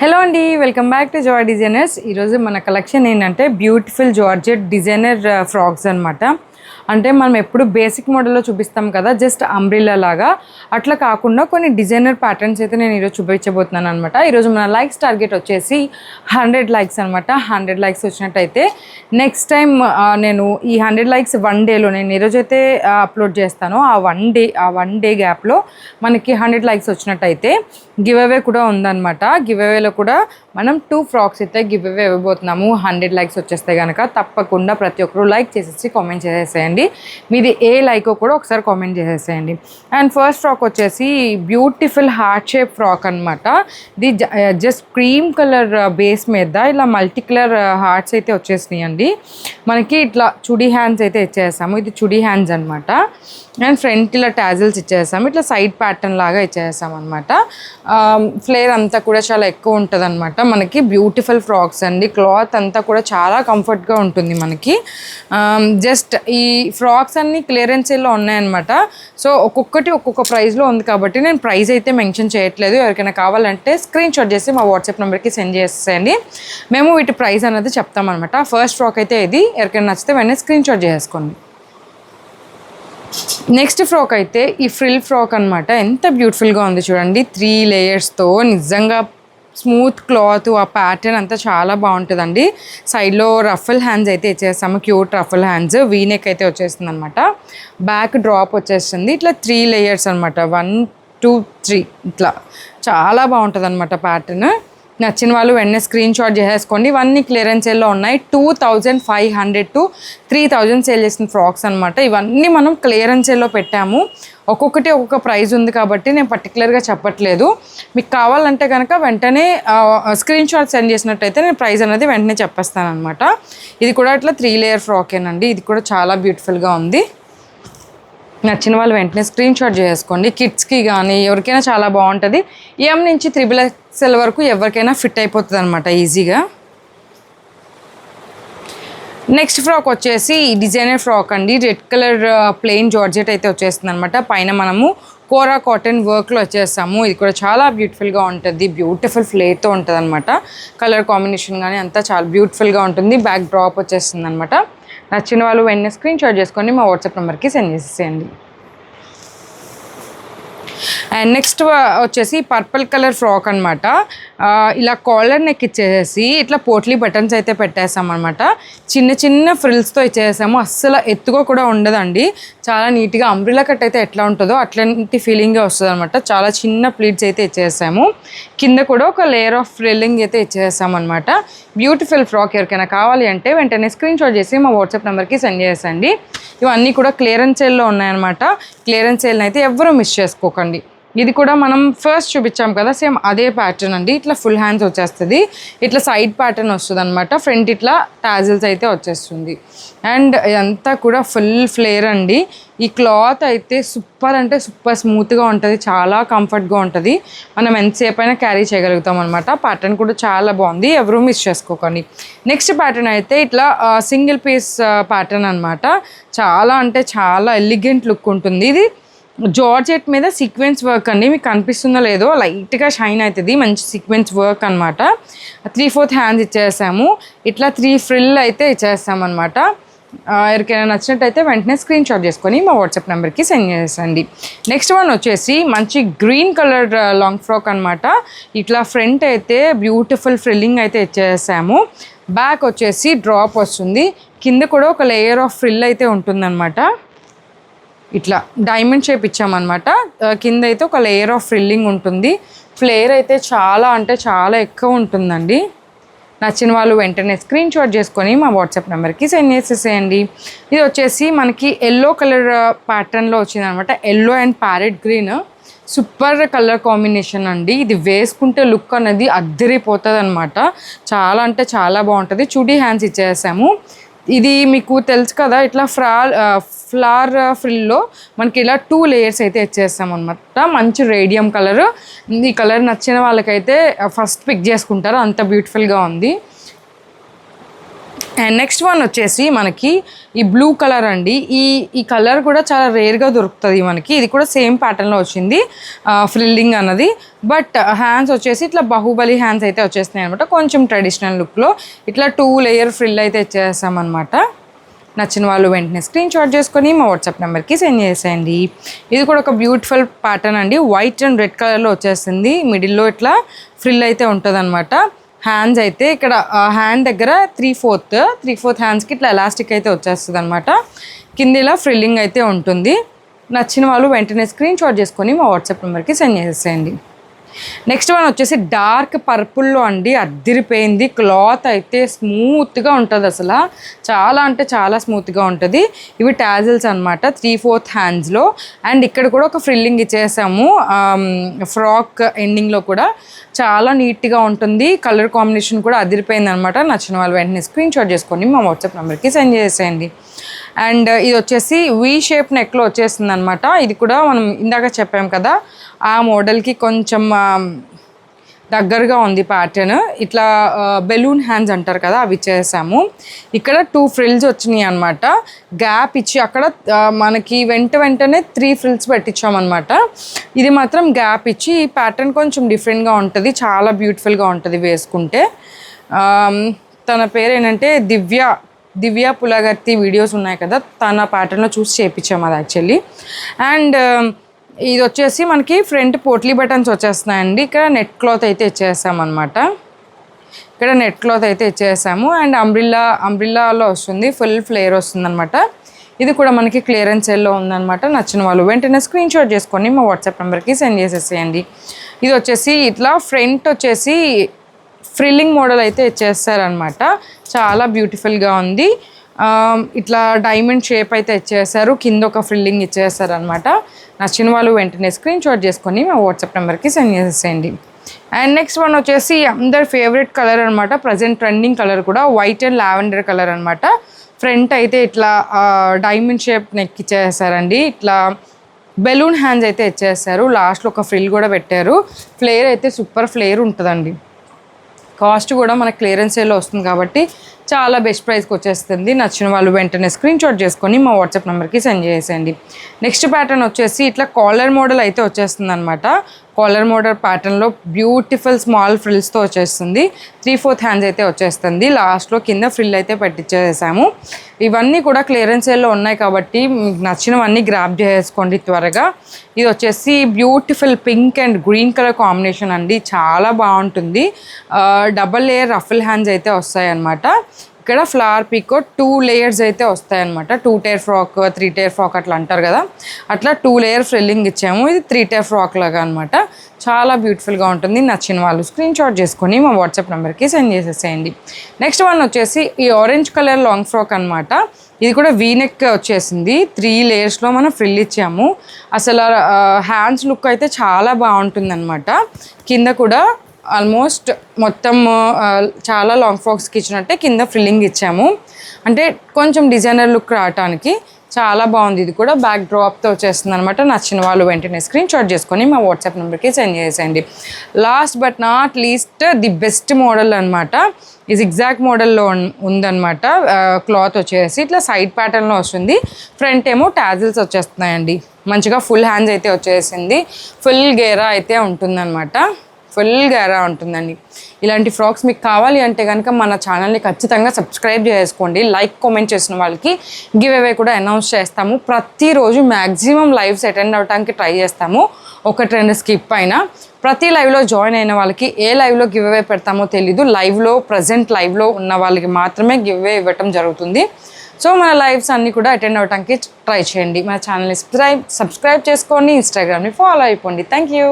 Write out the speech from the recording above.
Hello అండి welcome back to జోఆర్ designers. ఈరోజు మన కలెక్షన్ ఏంటంటే బ్యూటిఫుల్ జార్జెట్ డిజైనర్ ఫ్రాక్స్ అనమాట అంటే మనం ఎప్పుడు బేసిక్ మోడల్లో చూపిస్తాం కదా జస్ట్ అంబ్రిల్లా లాగా. అట్లా కాకుండా కొన్ని డిజైనర్ ప్యాటర్న్స్ అయితే నేను ఈరోజు చూపించబోతున్నాను అనమాట ఈరోజు మన లైక్స్ టార్గెట్ వచ్చేసి హండ్రెడ్ లైక్స్ అనమాట హండ్రెడ్ లైక్స్ వచ్చినట్టయితే నెక్స్ట్ టైం నేను ఈ హండ్రెడ్ లైక్స్ వన్ డేలో నేను ఈరోజైతే అప్లోడ్ చేస్తాను. ఆ వన్ డే ఆ వన్ డే గ్యాప్లో మనకి హండ్రెడ్ లైక్స్ వచ్చినట్టయితే గివ్ అవే కూడా ఉందన్నమాట. గివ్ అవేలో కూడా మనం టూ ఫ్రాక్స్ అయితే గివ్ అవే ఇవ్వబోతున్నాము. హండ్రెడ్ లైక్స్ వచ్చేస్తే కనుక తప్పకుండా ప్రతి ఒక్కరు లైక్ చేసేసి కామెంట్ చేసేసేయండి మీది ఏ లైకో కూడా ఒకసారి కామెంట్ చేసేసేయండి అండ్ ఫస్ట్ ఫ్రాక్ వచ్చేసి బ్యూటిఫుల్ హార్ట్ షేప్ ఫ్రాక్ అనమాట ఇది జస్ట్ క్రీమ్ కలర్ బేస్ మీద ఇలా మల్టీ కలర్ హార్ట్స్ అయితే వచ్చేసినాయి అండి మనకి ఇట్లా చుడీ హ్యాండ్స్ అయితే ఇచ్చేసాము. ఇది చుడీ హ్యాండ్స్ అనమాట అండ్ ఫ్రంట్ ఇలా ట్యాజిల్స్ ఇచ్చేసాము. ఇట్లా సైడ్ ప్యాటర్న్ లాగా ఇచ్చేసాం అనమాట ఫ్లేర్ అంతా కూడా చాలా ఎక్కువ ఉంటుంది అనమాట మనకి బ్యూటిఫుల్ ఫ్రాక్స్ అండి. క్లాత్ అంతా కూడా చాలా కంఫర్ట్గా ఉంటుంది మనకి. జస్ట్ ఈ ఫ్రాక్స్ అన్ని క్లియరెన్స్ సేల్లో ఉన్నాయన్నమాట. సో ఒక్కొక్కటి ఒక్కొక్క ప్రైస్లో ఉంది కాబట్టి నేను ప్రైస్ అయితే మెన్షన్ చేయట్లేదు. ఎవరికైనా కావాలంటే స్క్రీన్ షాట్ చేసి మా వాట్సాప్ నెంబర్కి సెండ్ చేసేయండి. మేము వీటి ప్రైస్ అనేది చెప్తామన్నమాట. ఫస్ట్ ఫ్రాక్ అయితే ఇది. ఎవరికైనా నచ్చితే వెంటనే స్క్రీన్ షాట్ చేసేసుకోండి. నెక్స్ట్ ఫ్రాక్ అయితే ఈ ఫ్రిల్ ఫ్రాక్ అనమాట ఎంత బ్యూటిఫుల్గా ఉంది చూడండి. త్రీ లేయర్స్తో నిజంగా స్మూత్ క్లాత్ ఆ ప్యాటర్న్ అంతా చాలా బాగుంటుందండి. సైడ్లో రఫల్ హ్యాండ్స్ అయితే ఇచ్చేస్తాము క్యూట్ రఫల్ హ్యాండ్స్. వీనెక్ అయితే వచ్చేస్తుంది అనమాట బ్యాక్ డ్రాప్ వచ్చేస్తుంది. ఇట్లా త్రీ లేయర్స్ అనమాట వన్ టూ త్రీ ఇట్లా. చాలా బాగుంటుంది అనమాట ప్యాటర్న్ నచ్చిన వాళ్ళు వెంటనే స్క్రీన్ షాట్ చేసేసుకోండి. ఇవన్నీ క్లియరెన్స్ సేల్లో ఉన్నాయి. Two thousand five hundred to three thousand sale చేసిన ఫ్రాక్స్ అనమాట ఇవన్నీ మనం క్లియరెన్స్ సేల్లో పెట్టాము. ఒక్కొక్కటి ఒక్కొక్క ప్రైజ్ ఉంది కాబట్టి నేను పర్టికులర్గా చెప్పట్లేదు. మీకు కావాలంటే కనుక వెంటనే స్క్రీన్ షాట్ సెండ్ చేసినట్టయితే నేను ప్రైజ్ అనేది వెంటనే చెప్పేస్తాను అనమాట ఇది కూడా ఇట్లా త్రీ లేయర్ ఫ్రాకేనండి. ఇది కూడా చాలా బ్యూటిఫుల్గా ఉంది. నచ్చిన వాళ్ళు వెంటనే స్క్రీన్ షాట్ చేసుకోండి. కిడ్స్కి కానీ ఎవరికైనా చాలా బాగుంటుంది. ఏం నుంచి త్రిబుల్ ఎక్స్ఎల్ వరకు ఎవరికైనా ఫిట్ అయిపోతుంది అనమాట ఈజీగా. నెక్స్ట్ ఫ్రాక్ వచ్చేసి డిజైనర్ ఫ్రాక్ అండి. రెడ్ కలర్ ప్లెయిన్ జార్జెట్ అయితే వచ్చేస్తుంది అనమాట పైన మనము కోరా కాటన్ వర్క్లో వచ్చేస్తాము. ఇది కూడా చాలా బ్యూటిఫుల్గా ఉంటుంది. బ్యూటిఫుల్ ఫ్లేతో ఉంటుంది అనమాట కలర్ కాంబినేషన్ కానీ అంతా చాలా బ్యూటిఫుల్గా ఉంటుంది. బ్యాక్ డ్రాప్ వచ్చేస్తుంది అనమాట నచ్చిన వాళ్ళు వెంటనే స్క్రీన్ షాట్ చేసుకొని మా వాట్సాప్ నెంబర్కి సెండ్ చేసేయండి. అండ్ నెక్స్ట్ వచ్చేసి పర్పుల్ కలర్ ఫ్రాక్ అనమాట ఇలా కాలర్ నెక్ ఇచ్చేసి ఇట్లా పోట్లీ బటన్స్ అయితే పెట్టేసాం అనమాట చిన్న చిన్న ఫ్రిల్స్తో ఇచ్చేసాము అస్సలు ఎత్తుగా కూడా ఉండదండి. చాలా నీట్గా అంబ్రిలా కట్ అయితే ఎట్లా ఉంటుందో అట్లాంటి ఫీలింగే వస్తుంది అనమాట చాలా చిన్న ప్లీట్స్ అయితే ఇచ్చేసాము. కింద కూడా ఒక లేయర్ ఆఫ్ ఫ్రిల్లింగ్ అయితే ఇచ్చేసాం అనమాట బ్యూటిఫుల్ ఫ్రాక్ ఎవరికైనా కావాలి అంటే వెంటనే స్క్రీన్ షాట్ చేసి మా వాట్సాప్ నెంబర్కి సెండ్ చేసేయండి. ఇవన్నీ కూడా క్లియరెన్స్ సేల్లో ఉన్నాయన్నమాట. క్లియరెన్స్ సేల్ని అయితే ఎవరూ మిస్ చేసుకోకండి. ఇది కూడా మనం ఫస్ట్ చూపించాం కదా సేమ్ అదే ప్యాటర్న్ అండి. ఇట్లా ఫుల్ హ్యాండ్స్ వచ్చేస్తుంది. ఇట్లా సైడ్ ప్యాటర్న్ వస్తుంది అనమాట ఫ్రంట్ ఇట్లా టాజిల్స్ అయితే వచ్చేస్తుంది. అండ్ ఇదంతా కూడా ఫుల్ ఫ్లేర్ అండి. ఈ క్లాత్ అయితే సూపర్ అంటే సూపర్ స్మూత్గా ఉంటుంది చాలా కంఫర్ట్గా ఉంటుంది. మనం ఎంతసేపు అయినా క్యారీ చేయగలుగుతాం అనమాట ప్యాటర్న్ కూడా చాలా బాగుంది. ఎవరూ మిస్ చేసుకోకండి. నెక్స్ట్ ప్యాటర్న్ అయితే ఇట్లా సింగిల్ పీస్ ప్యాటర్న్ అనమాట చాలా అంటే చాలా ఎలిగెంట్ లుక్ ఉంటుంది. ఇది జార్జెట్ మీద సీక్వెన్స్ వర్క్ అండి. మీకు కనిపిస్తుందో లేదో లైట్గా షైన్ అవుతుంది. మంచి సీక్వెన్స్ వర్క్ అనమాట త్రీ ఫోర్త్ హ్యాండ్స్ ఇచ్చేసాము. ఇట్లా త్రీ ఫ్రిల్ అయితే ఇచ్చేస్తామన్నమాట. ఎవరికైనా నచ్చినట్టయితే వెంటనే స్క్రీన్ షాట్ చేసుకొని మా వాట్సాప్ నెంబర్కి సెండ్ చేసేయండి. నెక్స్ట్ వన్ వచ్చేసి మంచి గ్రీన్ కలర్ లాంగ్ ఫ్రాక్ అనమాట ఇట్లా ఫ్రంట్ అయితే బ్యూటిఫుల్ ఫ్రిల్లింగ్ అయితే ఇచ్చేసాము. బ్యాక్ వచ్చేసి డ్రాప్ వస్తుంది. కింద కూడా ఒక లేయర్ ఆఫ్ ఫ్రిల్ అయితే ఉంటుందన్నమాట. ఇట్లా డైమండ్ షేప్ ఇచ్చామన్నమాట. కింద అయితే ఒక లేయర్ ఆఫ్ ఫ్రిల్లింగ్ ఉంటుంది. ఫ్లేర్ అయితే చాలా అంటే చాలా ఎక్కువ ఉంటుందండి. నచ్చిన వాళ్ళు వెంటనే స్క్రీన్ షాట్ చేసుకొని మా వాట్సాప్ నెంబర్కి సెండ్ చేసేసేయండి. ఇది వచ్చేసి మనకి ఎల్లో కలర్ ప్యాటర్న్లో వచ్చింది అనమాట yellow and parrot green super colour combination అండి. ఇది వేసుకుంటే లుక్ అనేది అద్దరిపోతుంది అనమాట చాలా అంటే చాలా బాగుంటుంది. చుడీ హ్యాండ్స్ ఇచ్చేసాము. ఇది మీకు తెలుసు కదా ఇట్లా ఫ్రాల్ ఫ్లవర్ ఫ్రిల్లో మనకి ఇలా టూ లేయర్స్ అయితే ఇచ్చేస్తాం అనమాట మంచి రేడియం కలర్. ఈ కలర్ నచ్చిన వాళ్ళకైతే ఫస్ట్ పిక్ చేసుకుంటారు. అంత బ్యూటిఫుల్గా ఉంది. అండ్ నెక్స్ట్ వన్ వచ్చేసి మనకి ఈ బ్లూ కలర్ అండి. ఈ ఈ కలర్ కూడా చాలా రేర్గా దొరుకుతుంది మనకి. ఇది కూడా సేమ్ ప్యాటర్న్లో వచ్చింది ఫ్రిల్లింగ్ అన్నది. బట్ హ్యాండ్స్ uh, వచ్చేసి ఇట్లా బాహుబలి హ్యాండ్స్ అయితే వచ్చేస్తున్నాయి అనమాట కొంచెం ట్రెడిషనల్ లుక్లో ఇట్లా టూ లేయర్ ఫ్రిల్ అయితే ఇచ్చేసామన్నమాట. నచ్చిన వాళ్ళు వెంటనే స్క్రీన్ షాట్ చేసుకొని మా వాట్సాప్ నెంబర్కి సెండ్ చేసేయండి. ఇది కూడా ఒక బ్యూటిఫుల్ ప్యాటర్న్ అండి. వైట్ అండ్ రెడ్ కలర్లో వచ్చేస్తుంది. మిడిల్లో ఇట్లా ఫ్రిల్ అయితే ఉంటుంది హ్యాండ్స్ అయితే ఇక్కడ హ్యాండ్ దగ్గర త్రీ ఫోర్త్ త్రీ ఫోర్త్ హ్యాండ్స్కి ఇట్లా ఎలాస్టిక్ అయితే వచ్చేస్తుంది అనమాట కింద ఇలా ఫ్రిల్లింగ్ అయితే ఉంటుంది. నచ్చిన వాళ్ళు వెంటనే స్క్రీన్ షాట్ చేసుకొని మా వాట్సాప్ నెంబర్కి సెండ్ చేసేయండి. నెక్స్ట్ వన్ వచ్చేసి డార్క్ పర్పుల్లో అండి అద్దిరిపోయింది. క్లాత్ అయితే స్మూత్గా ఉంటుంది అసలు. చాలా అంటే చాలా స్మూత్గా ఉంటుంది. ఇవి టాజిల్స్ అనమాట త్రీ ఫోర్త్ హ్యాండ్స్లో. అండ్ ఇక్కడ కూడా ఒక ఫ్రిల్లింగ్ ఇచ్చేసాము. ఫ్రాక్ ఎండింగ్లో కూడా చాలా నీట్గా ఉంటుంది. కలర్ కాంబినేషన్ కూడా అదిరిపోయింది అనమాట నచ్చిన వాళ్ళు వెంటనే స్క్రీన్ షాట్ చేసుకొని మా వాట్సాప్ నెంబర్కి సెండ్ చేసేయండి. అండ్ ఇది వచ్చేసి వీ షేప్ నెక్లో వచ్చేసింది అనమాట ఇది కూడా మనం ఇందాక చెప్పాం కదా ఆ మోడల్కి కొంచెం దగ్గరగా ఉంది ప్యాటర్న్ ఇట్లా బెలూన్ హ్యాండ్స్ అంటారు కదా అవి చేసాము. ఇక్కడ టూ ఫ్రిల్స్ వచ్చినాయి అనమాట. గ్యాప్ ఇచ్చి అక్కడ మనకి వెంట వెంటనే త్రీ ఫ్రిల్స్ పెట్టించామన్నమాట ఇది మాత్రం గ్యాప్ ఇచ్చి ఈ ప్యాటర్న్ కొంచెం డిఫరెంట్గా ఉంటుంది చాలా బ్యూటిఫుల్గా ఉంటుంది వేసుకుంటే. తన పేరు ఏంటంటే దివ్య దివ్య పులగర్తి వీడియోస్ ఉన్నాయి కదా తన ప్యాటర్న్లో చూసి చేయించాము అది యాక్చువల్లీ అండ్ um, ఇది వచ్చేసి మనకి ఫ్రంట్ పోట్లీ బటన్స్ వచ్చేస్తున్నాయండి. ఇక్కడ నెట్ క్లాత్ అయితే ఇచ్చేసామన్నమాట ఇక్కడ నెట్ క్లాత్ అయితే ఇచ్చేసాము. అండ్ అంబ్రిల్లా అంబ్రిల్లాలో వస్తుంది ఫుల్ ఫ్లేర్ వస్తుందన్నమాట. ఇది కూడా మనకి క్లియరెన్స్ ఎల్లో ఉందన్నమాట. నచ్చిన వాళ్ళు వెంటనే స్క్రీన్ షాట్ చేసుకొని మా వాట్సాప్ నెంబర్కి సెండ్ చేసేసేయండి. ఇది వచ్చేసి ఇట్లా ఫ్రంట్ వచ్చేసి ఫ్రిల్లింగ్ మోడల్ అయితే ఇచ్చేస్తారనమాట చాలా బ్యూటిఫుల్గా ఉంది. ఇట్లా డైమండ్ షేప్ అయితే ఇచ్చేసారు. కింద ఒక ఫ్రిల్లింగ్ ఇచ్చేసారనమాట నచ్చిన వాళ్ళు వెంటనే స్క్రీన్ షాట్ చేసుకొని మా వాట్సాప్ నెంబర్కి సెండ్ చేసేయండి. అండ్ నెక్స్ట్ వన్ వచ్చేసి అందరి ఫేవరెట్ కలర్ అనమాట ప్రజెంట్ ట్రెండింగ్ కలర్ కూడా వైట్ అండ్ లావెండర్ కలర్ అనమాట ఫ్రంట్ అయితే ఇట్లా డైమండ్ షేప్ నెక్ ఇచ్చేసారండి. ఇట్లా బెలూన్ హ్యాండ్స్ అయితే ఇచ్చేసారు. లాస్ట్లో ఒక ఫ్రిల్ కూడా పెట్టారు. ఫ్లేర్ అయితే సూపర్ ఫ్లేర్ ఉంటుందండి. కాస్ట్ కూడా మనకు క్లియరెన్స్ సేల్లో వస్తుంది కాబట్టి చాలా బెస్ట్ ప్రైస్కి వచ్చేస్తుంది. నచ్చిన వాళ్ళు వెంటనే స్క్రీన్ షాట్ చేసుకొని మా వాట్సాప్ నెంబర్కి సెండ్ చేసేయండి. నెక్స్ట్ ప్యాటర్న్ వచ్చేసి ఇట్లా కాలర్ మోడల్ అయితే వచ్చేస్తుంది అనమాట కాలర్ మోడల్ ప్యాటర్న్లో బ్యూటిఫుల్ స్మాల్ ఫ్రిల్స్తో వచ్చేస్తుంది. త్రీ ఫోర్త్ హ్యాండ్స్ అయితే వచ్చేస్తుంది. లాస్ట్లో కింద ఫ్రిల్ అయితే పెట్టించేసాము ఇవన్నీ కూడా క్లియరెన్స్ సేల్లో ఉన్నాయి కాబట్టి మీకు నచ్చినవన్నీ గ్రాప్ చేసుకోండి త్వరగా. ఇది వచ్చేసి beautiful pink and green colour combination అండి. చాలా బాగుంటుంది. డబల్ లేయర్ రఫిల్ హ్యాండ్స్ అయితే వస్తాయి అన్నమాట ఇక్కడ ఫ్లవర్ పీకో టూ లేయర్స్ అయితే వస్తాయన్నమాట. Two tier frock three tier frock అట్లా అంటారు కదా. అట్లా టూ లేయర్ ఫ్రిల్లింగ్ ఇచ్చాము. ఇది త్రీ టైర్ ఫ్రాక్ లాగా అనమాట చాలా బ్యూటిఫుల్గా ఉంటుంది. నచ్చిన వాళ్ళు స్క్రీన్ షాట్ చేసుకొని మా వాట్సాప్ నెంబర్కి సెండ్ చేసేసేయండి. నెక్స్ట్ వన్ వచ్చేసి ఈ ఆరెంజ్ కలర్ లాంగ్ ఫ్రాక్ అనమాట ఇది కూడా వీనెక్ వచ్చేసింది. త్రీ లేయర్స్లో మనం ఫ్రిల్ ఇచ్చాము. అసలు హ్యాండ్స్ లుక్ అయితే చాలా బాగుంటుంది అనమాట కింద కూడా ఆల్మోస్ట్ మొత్తం చాలా లాంగ్ ఫ్రాక్స్కి ఇచ్చినట్టే కింద ఫ్రిల్లింగ్ ఇచ్చాము. అంటే కొంచెం డిజైనర్ లుక్ రావటానికి చాలా బాగుంది. ఇది కూడా బ్యాక్ డ్రాప్తో వచ్చేస్తుంది అనమాట నచ్చిన వాళ్ళు వెంటనే స్క్రీన్ షాట్ చేసుకొని మా వాట్సాప్ నెంబర్కి సెండ్ చేసేయండి. Last but not least the best model అనమాట ఇది ఎగ్జాక్ట్ మోడల్లో ఉందన్నమాట. క్లాత్ వచ్చేసి ఇట్లా సైడ్ ప్యాటర్న్లో వస్తుంది. ఫ్రంట్ ఏమో టాజిల్స్ వచ్చేస్తున్నాయండి. మంచిగా ఫుల్ హ్యాండ్స్ అయితే వచ్చేసింది. ఫుల్ గేరా అయితే ఉంటుందన్నమాట. ఫుల్ గేరా ఉంటుందండి. ఇలాంటి ఫ్రాక్స్ మీకు కావాలి అంటే కనుక మన ఛానల్ని ఖచ్చితంగా సబ్స్క్రైబ్ చేసుకోండి. లైక్ కామెంట్ చేసిన వాళ్ళకి గివ్ అవే కూడా అనౌన్స్ చేస్తాము. ప్రతిరోజు మ్యాక్సిమం లైవ్స్ అటెండ్ అవడానికి ట్రై చేస్తాము. ఒక ట్రెండ్ స్కిప్ అయినా. ప్రతి లైవ్లో జాయిన్ అయిన వాళ్ళకి ఏ లైవ్లో గివ్ అవే పెడతామో తెలీదు. లైవ్లో ప్రజెంట్ లైవ్లో ఉన్న వాళ్ళకి మాత్రమే గివ్ అవే ఇవ్వటం జరుగుతుంది. సో మన లైవ్స్ అన్నీ కూడా అటెండ్ అవ్వడానికి ట్రై చేయండి. మన ఛానల్ని సబ్స్క్రైబ్ సబ్స్క్రైబ్ చేసుకోండి ఇన్స్టాగ్రామ్ని ఫాలో అయిపోండి. Thank you